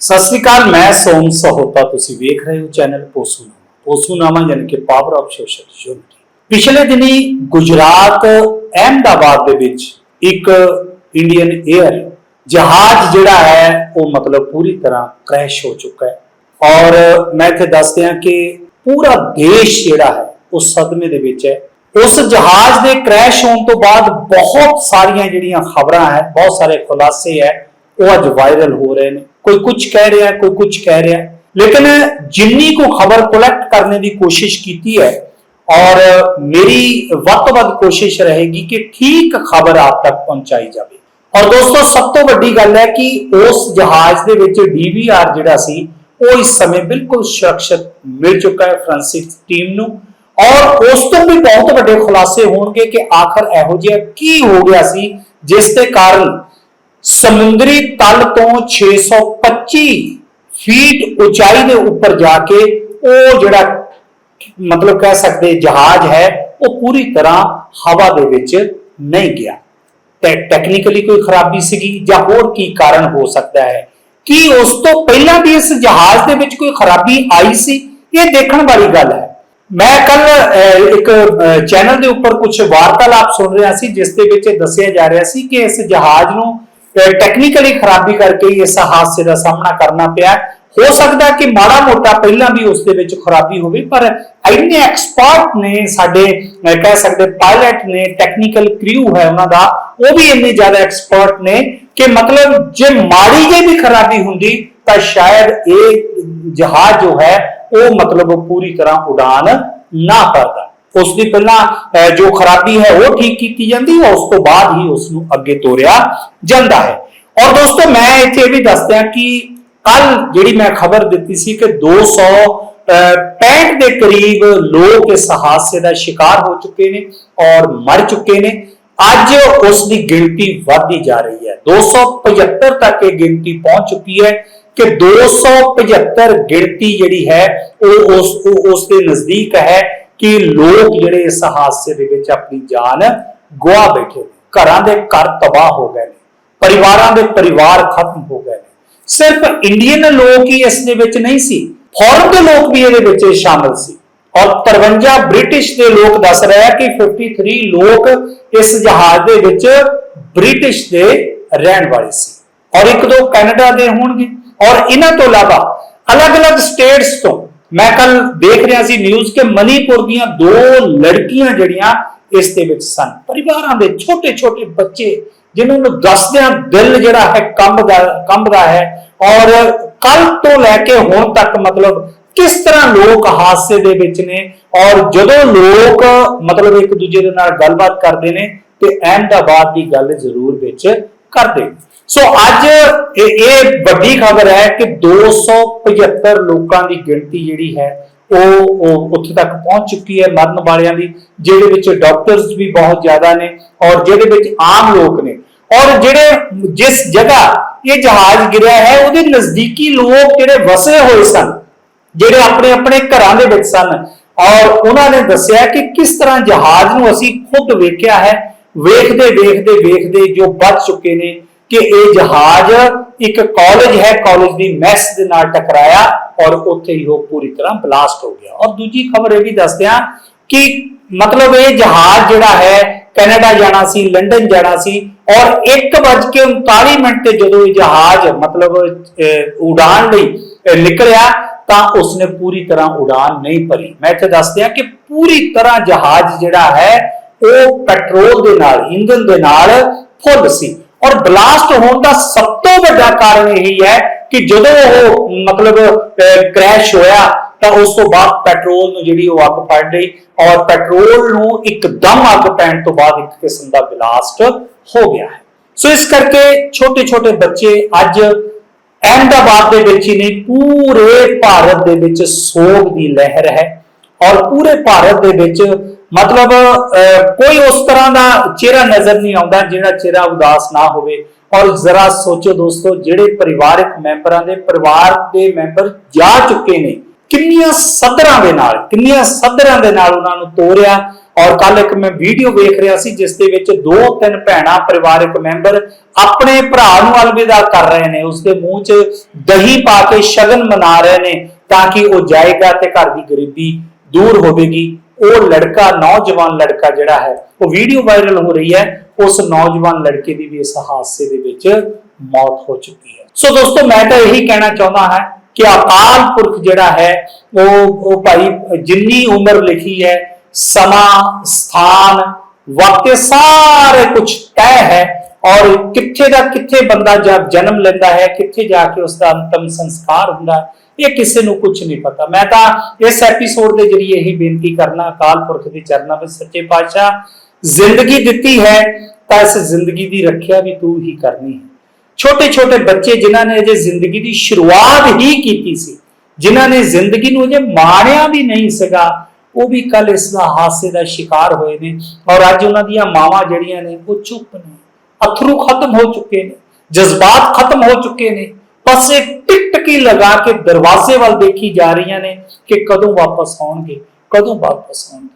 ਸਤਿ ਸ੍ਰੀ ਅਕਾਲ, ਮੈਂ ਸੋਮ ਸਹੋਤਾ। ਤੁਸੀਂ ਵੇਖ ਰਹੇ ਹੋ ਚੈਨਲ ਪੋਸੂਨਾਮਾ ਪੋਸੂਨਾਮਾ ਯਾਨੀ ਕਿ ਪਾਵਰ ਆਫ ਸੋਸ਼ਲ ਯੂਨਿਟੀ। ਪਿਛਲੇ ਦਿਨੀ ਗੁਜਰਾਤ, ਅਹਿਮਦਾਬਾਦ ਦੇ ਵਿੱਚ ਇੱਕ ਇੰਡੀਅਨ 에ਅਰ ਜਹਾਜ਼ ਜਿਹੜਾ ਹੈ, ਉਹ ਮਤਲਬ ਪੂਰੀ ਤਰ੍ਹਾਂ ਕ੍ਰੈਸ਼ ਹੋ ਚੁੱਕਾ ਹੈ। ਔਰ ਮੈਂ ਇੱਥੇ ਦੱਸ ਦਿਆਂ ਕਿ ਪੂਰਾ ਦੇਸ਼ ਜਿਹੜਾ ਹੈ, ਉਹ ਸਦਮੇ ਦੇ ਵਿੱਚ ਹੈ। ਉਸ ਜਹਾਜ਼ ਦੇ ਕ੍ਰੈਸ਼ ਹੋਣ ਤੋਂ ਬਾਅਦ ਬਹੁਤ ਸਾਰੀਆਂ ਜਿਹੜੀਆਂ ਖਬਰਾਂ ਹੈ, ਬਹੁਤ ਸਾਰੇ ਖੁਲਾਸੇ ਹੈ, ਉਹ ਅੱਜ ਵਾਇਰਲ ਹੋ ਰਹੇ ਨੇ। ਕੋਈ ਕੁਝ ਕਹਿ ਰਿਹਾ, ਕੋਈ ਕੁਝ ਕਹਿ ਰਿਹਾ। ਲੇਕਿਨ ਜਿੰਨੀ ਕੋ ਖਬਰ ਕਲੈਕਟ ਕਰਨ ਦੀ ਕੋਸ਼ਿਸ਼ ਕੀਤੀ ਹੈ, ਔਰ ਮੇਰੀ ਵੱਧ ਤੋਂ ਵੱਧ ਕੋਸ਼ਿਸ਼ ਰਹੇਗੀ ਕਿ ਠੀਕ ਖਬਰ ਆਪ ਤੱਕ ਪਹੁੰਚਾਈ ਜਾਵੇ। ਔਰ ਦੋਸਤੋ, ਸਭ ਤੋਂ ਵੱਡੀ ਗੱਲ ਹੈ ਕਿ ਉਸ ਜਹਾਜ਼ ਦੇ ਵਿੱਚ ਡੀਵੀਆਰ ਜਿਹੜਾ ਸੀ, ਉਹ ਇਸ ਸਮੇਂ ਬਿਲਕੁਲ ਸੁਰੱਖਿਅਤ ਮਿਲ ਚੁੱਕਾ ਹੈ ਫ੍ਰਾਂਸਿਕ ਟੀਮ ਨੂੰ। ਔਰ ਉਸ ਤੋਂ ਵੀ ਬਹੁਤ ਵੱਡੇ ਖੁਲਾਸੇ ਹੋਣਗੇ ਕਿ ਆਖਰ ਇਹੋ ਜਿਹਾ ਕੀ ਹੋ ਗਿਆ ਸੀ, ਜਿਸ ਦੇ ਕਾਰਨ ਸਮੁੰਦਰੀ ਤਲ ਤੋਂ 625 ਫੀਟ ਉਚਾਈ ਦੇ ਉੱਪਰ ਜਾ ਕੇ ਉਹ ਜਿਹੜਾ ਮਤਲਬ ਕਹਿ ਸਕਦੇ ਜਹਾਜ਼ ਹੈ, ਉਹ ਪੂਰੀ ਤਰ੍ਹਾਂ ਹਵਾ ਦੇ ਵਿੱਚ ਨਹੀਂ ਗਿਆ। ਤੇ ਟੈਕਨੀਕਲੀ ਕੋਈ ਖਰਾਬੀ ਸੀਗੀ ਜਾਂ ਹੋਰ ਕੀ ਕਾਰਨ ਹੋ ਸਕਦਾ ਹੈ? ਕੀ ਉਸ ਤੋਂ ਪਹਿਲਾਂ ਵੀ ਇਸ ਜਹਾਜ਼ ਦੇ ਵਿੱਚ ਕੋਈ ਖਰਾਬੀ ਆਈ ਸੀ? ਇਹ ਦੇਖਣ ਵਾਲੀ ਗੱਲ ਹੈ। ਮੈਂ ਕੱਲ ਇੱਕ ਚੈਨਲ ਦੇ ਉੱਪਰ ਕੁਝ ਵਾਰਤਾਲਾਪ ਸੁਣ ਰਿਹਾ ਸੀ, ਜਿਸ ਦੇ ਵਿੱਚ ਇਹ ਦੱਸਿਆ ਜਾ ਰਿਹਾ ਸੀ ਕਿ ਇਸ ਜਹਾਜ਼ ਨੂੰ ਟੈਕਨੀਕਲੀ ਖਰਾਬੀ ਕਰਕੇ ਹੀ ਇਸ ਹਾਦਸੇ ਦਾ ਸਾਹਮਣਾ ਕਰਨਾ ਪਿਆ। ਹੋ ਸਕਦਾ ਕਿ ਮਾੜਾ ਮੋਟਾ ਪਹਿਲਾਂ ਵੀ ਉਸ ਦੇ ਵਿੱਚ ਖਰਾਬੀ ਹੋਵੇ, ਪਰ ਇੰਨੇ ਐਕਸਪਰਟ ਨੇ ਸਾਡੇ ਕਹਿ ਸਕਦੇ ਪਾਇਲਟ ਨੇ ਟੈਕਨੀਕਲ ਕ੍ਰਿਊ ਹੈ ਉਹਨਾਂ ਦਾ, ਉਹ ਵੀ ਇੰਨੇ ਜ਼ਿਆਦਾ ਐਕਸਪਰਟ ਨੇ ਕਿ ਮਤਲਬ ਜੇ ਮਾੜੀ ਜੇ ਵੀ ਖਰਾਬੀ ਹੁੰਦੀ ਤਾਂ ਸ਼ਾਇਦ ਇਹ ਜਹਾਜ਼ ਜੋ ਹੈ, ਉਹ ਮਤਲਬ ਪੂਰੀ ਤਰ੍ਹਾਂ ਉਡਾਨ ਨਾ ਭਰਦਾ ਉਸ ਦੀ ਪਹਿਲਾਂ ਅਹ, ਜੋ ਖਰਾਬੀ ਹੈ ਉਹ ਠੀਕ ਕੀਤੀ ਜਾਂਦੀ ਹੈ ਉਸ ਤੋਂ ਬਾਅਦ ਹੀ ਉਸ ਨੂੰ ਅੱਗੇ ਤੋਰਿਆ ਜਾਂਦਾ ਹੈ। ਔਰ ਦੋਸਤੋ ਮੈਂ ਇੱਥੇ ਇਹ ਵੀ ਦੱਸਦਿਆਂ ਕਿ ਕੱਲ ਜਿਹੜੀ ਮੈਂ ਖਬਰ ਦਿੱਤੀ ਸੀ ਕਿ 265 ਦੇ ਕਰੀਬ ਲੋਕ ਇਸ ਹਾਦਸੇ ਦਾ ਸ਼ਿਕਾਰ ਹੋ ਚੁੱਕੇ ਨੇ ਔਰ ਮਰ ਚੁੱਕੇ ਨੇ। ਅੱਜ ਉਸ ਦੀ ਗਿਣਤੀ ਵਧਦੀ ਜਾ ਰਹੀ ਹੈ। 275 ਤੱਕ ਇਹ ਗਿਣਤੀ ਪਹੁੰਚ ਚੁੱਕੀ ਹੈ ਕਿ 275 ਗਿਣਤੀ ਜਿਹੜੀ ਹੈ ਉਹ ਉਸ ਉਹ ਉਸ ਦੇ ਨਜ਼ਦੀਕ ਹੈ। ਕਿ ਲੋਕ ਜਿਹੜੇ ਇਸ ਹਾਦਸੇ ਦੇ ਵਿੱਚ ਆਪਣੀ ਜਾਨ ਗਵਾ ਬੈਠੇ ਨੇ, ਘਰਾਂ ਦੇ ਘਰ ਤਬਾਹ ਹੋ ਗਏ ਨੇ, ਪਰਿਵਾਰਾਂ ਦੇ ਪਰਿਵਾਰ ਖਤਮ ਹੋ ਗਏ ਨੇ। ਸਿਰਫ ਇੰਡੀਅਨ ਲੋਕ ਹੀ ਇਸ ਦੇ ਵਿੱਚ ਨਹੀਂ ਸੀ ਫੋਰਨ ਦੇ ਲੋਕ ਵੀ ਇਹਦੇ ਵਿੱਚ ਸ਼ਾਮਲ ਸੀ। ਔਰ 53 ਬ੍ਰਿਟਿਸ਼ ਦੇ ਲੋਕ ਦੱਸ ਰਹੇ ਆ ਕਿ 53 ਲੋਕ ਇਸ ਜਹਾਜ਼ ਦੇ ਵਿੱਚ ਬ੍ਰਿਟਿਸ਼ ਦੇ ਰਹਿਣ ਵਾਲੇ ਸੀ। ਔਰ ਇੱਕ ਦੋ ਕੈਨੇਡਾ ਦੇ ਹੋਣਗੇ। ਔਰ ਇਹਨਾਂ ਤੋਂ ਇਲਾਵਾ ਅਲੱਗ-ਅਲੱਗ ਸਟੇਟਸ ਤੋਂ ਮੈਂ ਕੱਲ ਦੇਖ ਰਿਹਾ ਸੀ ਨਿਊਜ਼ ਕਿ ਮਨੀਪੁਰ ਦੀਆਂ ਦੋ ਲੜਕੀਆਂ ਜਿਹੜੀਆਂ ਇਸ ਦੇ ਵਿੱਚ ਸਨ ਪਰਿਵਾਰਾਂ ਦੇ ਛੋਟੇ-ਛੋਟੇ ਬੱਚੇ ਜਿਨ੍ਹਾਂ ਨੂੰ ਦੱਸਦਿਆਂ ਦਿਲ ਜਿਹੜਾ ਹੈ ਕੰਬਦਾ ਕੰਬਦਾ ਹੈ ਔਰ ਕੱਲ ਤੋਂ ਲੈ ਕੇ ਹੁਣ ਤੱਕ ਮਤਲਬ ਕਿਸ ਤਰ੍ਹਾਂ ਲੋਕ ਹਾਦਸੇ ਦੇ ਵਿੱਚ ਨੇ ਔਰ ਜਦੋਂ ਲੋਕ ਮਤਲਬ ਇੱਕ ਦੂਜੇ ਦੇ ਨਾਲ ਗੱਲਬਾਤ ਕਰਦੇ ਨੇ ਤੇ ਅਹਿਮਦਾਬਾਦ ਦੀ ਗੱਲ ਜ਼ਰੂਰ ਵਿੱਚ ਕਰਦੇ ਨੇ। ਸੋ ਅੱਜ ਇਹ ਵੱਡੀ ਖਬਰ ਹੈ ਕਿ 275 ਲੋਕਾਂ ਦੀ ਗਿਣਤੀ ਜਿਹੜੀ ਹੈ, ਉਹ ਉਹ ਉੱਥੇ ਤੱਕ ਪਹੁੰਚ ਚੁੱਕੀ ਹੈ ਮਰਨ ਵਾਲਿਆਂ ਦੀ, ਜਿਹਦੇ ਵਿੱਚ ਡਾਕਟਰਸ ਵੀ ਬਹੁਤ ਜ਼ਿਆਦਾ ਨੇ ਔਰ ਜਿਹਦੇ ਵਿੱਚ ਆਮ ਲੋਕ ਨੇ। ਔਰ ਜਿਹੜੇ ਜਿਸ ਜਗ੍ਹਾ ਇਹ ਜਹਾਜ਼ ਗਿਰਿਆ ਹੈ, ਉਹਦੇ ਨਜ਼ਦੀਕੀ ਲੋਕ ਜਿਹੜੇ ਵਸੇ ਹੋਏ ਸਨ, ਜਿਹੜੇ ਆਪਣੇ ਆਪਣੇ ਘਰਾਂ ਦੇ ਵਿੱਚ ਸਨ, ਔਰ ਉਹਨਾਂ ਨੇ ਦੱਸਿਆ ਕਿ ਕਿਸ ਤਰ੍ਹਾਂ ਜਹਾਜ਼ ਨੂੰ ਅਸੀਂ ਖੁਦ ਵੇਖਿਆ ਹੈ, ਵੇਖਦੇ ਵੇਖਦੇ ਵੇਖਦੇ ਜੋ ਬਚ ਚੁੱਕੇ ਨੇ ਕਿ ਇਹ ਜਹਾਜ਼ ਇੱਕ ਕਾਲਜ ਹੈ ਕਾਲਜ ਦੀ ਮੈਸ ਦੇ ਨਾਲ ਟਕਰਾਇਆ ਔਰ ਉੱਥੇ ਹੀ ਉਹ ਪੂਰੀ ਤਰ੍ਹਾਂ ਬਲਾਸਟ ਹੋ ਗਿਆ। ਔਰ ਦੂਜੀ ਖਬਰ ਇਹ ਵੀ ਦੱਸਦਿਆਂ ਕਿ ਮਤਲਬ ਇਹ ਜਹਾਜ਼ ਜਿਹੜਾ ਹੈ ਕੈਨੇਡਾ ਜਾਣਾ ਸੀ ਲੰਡਨ ਜਾਣਾ ਸੀ ਔਰ 1:39 ਮਿੰਟ ਤੇ ਜਦੋਂ ਇਹ ਜਹਾਜ਼ ਮਤਲਬ ਅਹ, ਉਡਾਨ ਲਈ ਨਿਕਲਿਆ ਤਾਂ ਉਸਨੇ ਪੂਰੀ ਤਰ੍ਹਾਂ ਉਡਾਨ ਨਹੀਂ ਭਰੀ। ਮੈਂ ਇੱਥੇ ਦੱਸ ਦਿਆਂ ਕਿ ਪੂਰੀ ਤਰ੍ਹਾਂ ਜਹਾਜ਼ ਜਿਹੜਾ ਹੈ ਉਹ ਪੈਟਰੋਲ ਦੇ ਨਾਲ ਇੰਧਨ ਦੇ ਨਾਲ ਫੁੱਲ ਸੀ। ਔਰ ਬਲਾਸਟ ਹੋਣ ਦਾ ਸਭ ਤੋਂ ਵੱਡਾ ਕਾਰਨ ਇਹ ਹੈ ਕਿ ਜਦੋਂ ਉਹ ਮਤਲਬ ਕ੍ਰੈਸ਼ ਹੋਇਆ, ਤਾਂ ਉਸ ਤੋਂ ਬਾਅਦ ਪੈਟਰੋਲ ਨੂੰ ਜਿਹੜੀ ਉਹ ਅੱਗ ਪੜ ਲਈ ਔਰ ਪੈਟਰੋਲ ਨੂੰ ਇੱਕਦਮ ਅੱਗ ਪੈਣ ਤੋਂ ਬਾਅਦ ਇੱਕ ਕਿਸਮ ਦਾ ਬਲਾਸਟ ਹੋ ਗਿਆ ਹੈ। ਸੋ ਇਸ ਕਰਕੇ ਛੋਟੇ ਛੋਟੇ ਬੱਚੇ ਅੱਜ ਅਹਿਮਦਾਬਾਦ ਦੇ ਵਿੱਚ ਹੀ ਨਹੀਂ, ਪੂਰੇ ਭਾਰਤ ਦੇ ਵਿੱਚ ਸੋਗ ਦੀ ਲਹਿਰ ਹੈ ਔਰ ਪੂਰੇ ਭਾਰਤ ਦੇ ਵਿੱਚ ਮਤਲਬ ਅਹ, ਕੋਈ ਉਸ ਤਰ੍ਹਾਂ ਦਾ ਚਿਹਰਾ ਨਜ਼ਰ ਨਹੀਂ ਆਉਂਦਾ ਜਿਹੜਾ ਚਿਹਰਾ ਉਦਾਸ ਨਾ ਹੋਵੇ। ਔਰ ਜ਼ਰਾ ਸੋਚੋ ਦੋਸਤੋ ਜਿਹੜੇ ਪਰਿਵਾਰਕ ਮੈਂਬਰਾਂ ਦੇ ਪਰਿਵਾਰ ਦੇ ਮੈਂਬਰ ਜਾ ਚੁੱਕੇ ਨੇ ਕਿੰਨੀਆਂ ਸਦਰਾਂ ਦੇ ਨਾਲ ਕਿੰਨੀਆਂ ਸਦਰਾਂ ਦੇ ਨਾਲ ਉਹਨਾਂ ਨੂੰ ਤੋਰਿਆ। ਔਰ ਕੱਲ ਇੱਕ ਮੈਂ ਵੀਡੀਓ ਵੇਖ ਰਿਹਾ ਸੀ ਜਿਸ ਦੇ ਵਿੱਚ ਦੋ ਤਿੰਨ ਭੈਣਾਂ ਪਰਿਵਾਰਕ ਮੈਂਬਰ ਆਪਣੇ ਭਰਾ ਨੂੰ ਅਲਵਿਦਾ ਕਰ ਰਹੇ ਨੇ। ਉਸਦੇ ਮੂੰਹ 'ਚ ਦਹੀਂ ਪਾ ਕੇ ਸ਼ਗਨ ਮਨਾ ਰਹੇ ਨੇ ਤਾਂ ਕਿ ਉਹ ਜਾਏਗਾ ਤੇ ਘਰ ਦੀ ਗਰੀਬੀ ਦੂਰ ਹੋਵੇਗੀ। ਉਹ ਲੜਕਾ ਨੌਜਵਾਨ ਲੜਕਾ ਜਿਹੜਾ ਹੈ ਉਹ ਵੀਡੀਓ ਵਾਇਰਲ ਹੋ ਰਹੀ ਹੈ ਉਸ ਨੌਜਵਾਨ ਲੜਕੇ ਦੀ ਵੀ ਇਸ ਹਾਦਸੇ ਦੇ ਵਿੱਚ ਮੌਤ ਹੋ ਚੁੱਕੀ ਹੈ। ਸੋ ਦੋਸਤੋ ਮੈਂ ਤਾਂ ਇਹੀ ਕਹਿਣਾ ਚਾਹੁੰਦਾ ਹਾਂ ਕਿ ਅਕਾਲ ਪੁਰਖ ਜਿਹੜਾ ਹੈ ਉਹ ਉਹ ਭਾਈ ਜਿੰਨੀ ਉਮਰ ਲਿਖੀ ਹੈ ਸਮਾਂ ਸਥਾਨ ਵਕਤ ਸਾਰੇ ਕੁਝ ਤੈਅ ਹੈ ਔਰ ਕਿੱਥੇ ਦਾ ਕਿੱਥੇ ਬੰਦਾ ਜਦ ਜਨਮ ਲੈਂਦਾ ਹੈ ਕਿੱਥੇ ਜਾ ਕੇ ਉਸ ਦਾ ਅੰਤਮ ਸੰਸਕਾਰ ਹੁੰਦਾ ਹੈ, ਇਹ ਕਿਸੇ ਨੂੰ ਕੁਝ ਨਹੀਂ ਪਤਾ। ਮੈਂ ਤਾਂ ਇਸ ਐਪੀਸੋਡ ਦੇ ਜਰੀਏ ਇਹੀ ਬੇਨਤੀ ਕਰਨਾ, ਅਕਾਲ ਪੁਰਖ ਦੇ ਚਰਨਾਂ ਵਿੱਚ ਸੱਚੇ ਪਾਤਸ਼ਾਹ ਜ਼ਿੰਦਗੀ ਦਿੱਤੀ ਹੈ, ਤਾਂ ਇਸ ਜ਼ਿੰਦਗੀ ਦੀ ਰੱਖਿਆ ਵੀ ਤੂੰ ਹੀ ਕਰਨੀ ਹੈ। ਛੋਟੇ ਛੋਟੇ ਬੱਚੇ ਜਿਨ੍ਹਾਂ ਨੇ ਅਜੇ ਜ਼ਿੰਦਗੀ ਦੀ ਸ਼ੁਰੂਆਤ ਹੀ ਕੀਤੀ ਸੀ, ਜਿਨ੍ਹਾਂ ਨੇ ਜ਼ਿੰਦਗੀ ਨੂੰ ਅਜੇ ਮਾਣਿਆ ਵੀ ਨਹੀਂ ਸੀਗਾ, ਉਹ ਵੀ ਕੱਲ ਇਸ ਦਾ ਹਾਸੇ ਦਾ ਸ਼ਿਕਾਰ ਹੋਏ ਨੇ ਔਰ ਅੱਜ ਉਹਨਾਂ ਦੀਆਂ ਮਾਵਾਂ ਜਿਹੜੀਆਂ ਨੇ, ਉਹ ਚੁੱਪ ਨੇ। ਅਥਰੂ ਖਤਮ ਹੋ ਚੁੱਕੇ ਨੇ, ਜਜ਼ਬਾਤ ਖਤਮ ਹੋ ਚੁੱਕੇ ਨੇ। ਬਸ ਇੱਕ ਟਿਕਟਕੀ ਲਗਾ ਕੇ ਦਰਵਾਜ਼ੇ ਵੱਲ ਦੇਖੀ ਜਾ ਰਹੀਆਂ ਨੇ ਕਿ ਕਦੋਂ ਵਾਪਸ ਆਉਣਗੇ, ਕਦੋਂ ਵਾਪਸ ਆਉਣਗੇ।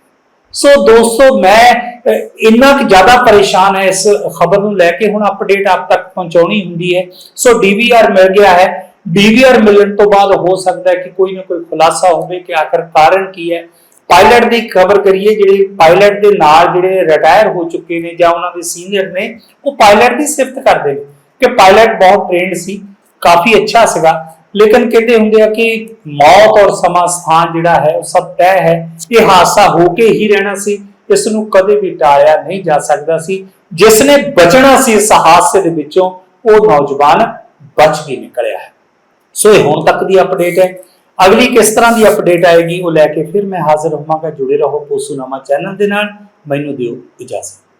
ਸੋ ਦੋਸਤੋ, ਮੈਂ ਇੰਨਾ ਕੁ ਜ਼ਿਆਦਾ ਪਰੇਸ਼ਾਨ ਹੈ ਇਸ ਖਬਰ ਨੂੰ ਲੈ ਕੇ, ਹੁਣ ਅਪਡੇਟ ਆਪ ਤੱਕ ਪਹੁੰਚਾਉਣੀ ਹੁੰਦੀ ਹੈ। ਸੋ ਡੀਵੀਆਰ ਮਿਲ ਗਿਆ ਹੈ। ਡੀਵੀਆਰ ਮਿਲਣ ਤੋਂ ਬਾਅਦ ਹੋ ਸਕਦਾ ਹੈ ਕਿ ਕੋਈ ਨਾ ਕੋਈ ਖੁਲਾਸਾ ਹੋਵੇ ਕਿ ਆਖਰ ਕਾਰਨ ਕੀ ਹੈ। ਪਾਇਲਟ ਦੀ ਖਬਰ ਕਰੀਏ, ਜਿਹੜੇ ਪਾਇਲਟ ਦੇ ਨਾਲ ਜਿਹੜੇ ਰਿਟਾਇਰ ਹੋ ਚੁੱਕੇ ਨੇ ਜਾਂ ਉਹਨਾਂ ਦੇ ਸੀਨੀਅਰ ਨੇ, ਉਹ ਪਾਇਲਟ ਦੀ ਸਿਫਤ ਕਰਦੇ ਨੇ ਕਿ ਪਾਇਲਟ ਬਹੁਤ ਟ੍ਰੇਨਡ ਸੀ। ਕਾਫੀ ਅੱਛਾ ਸੀਗਾ। ਲੇਕਿਨ ਕਹਿੰਦੇ ਹੁੰਦੇ ਆ ਕਿ ਮੌਤ ਔਰ ਸਮਾਂ ਸਥਾਨ ਜਿਹੜਾ ਹੈ, ਉਹ ਸਭ ਤੈਅ ਹੈ। ਇਹ ਹਾਦਸਾ ਹੋ ਕੇ ਹੀ ਰਹਿਣਾ ਸੀ। ਇਸ ਨੂੰ ਕਦੇ ਵੀ ਟਾਲਿਆ ਨਹੀਂ ਜਾ ਸਕਦਾ ਸੀ। ਜਿਸ ਨੇ ਬਚਣਾ ਸੀ ਇਸ ਹਾਦਸੇ ਦੇ ਵਿੱਚੋਂ, ਉਹ ਨੌਜਵਾਨ ਬਚ ਕੇ ਨਿਕਲਿਆ ਹੈ। ਸੋ ਇਹ ਹੁਣ ਤੱਕ ਦੀ ਅਪਡੇਟ ਹੈ। ਅਗਲੀ ਕਿਸ ਤਰ੍ਹਾਂ ਦੀ ਅਪਡੇਟ ਆਏਗੀ, ਉਹ ਲੈ ਕੇ ਫਿਰ ਮੈਂ ਹਾਜ਼ਰ ਹੋਵਾਂਗਾ ਜੁੜੇ ਰਹੋ ਪੋਸੂਨਾਮਾ ਚੈਨਲ ਦੇ ਨਾਲ। ਮੈਨੂੰ ਦਿਓ ਇਜਾਜ਼ਤ।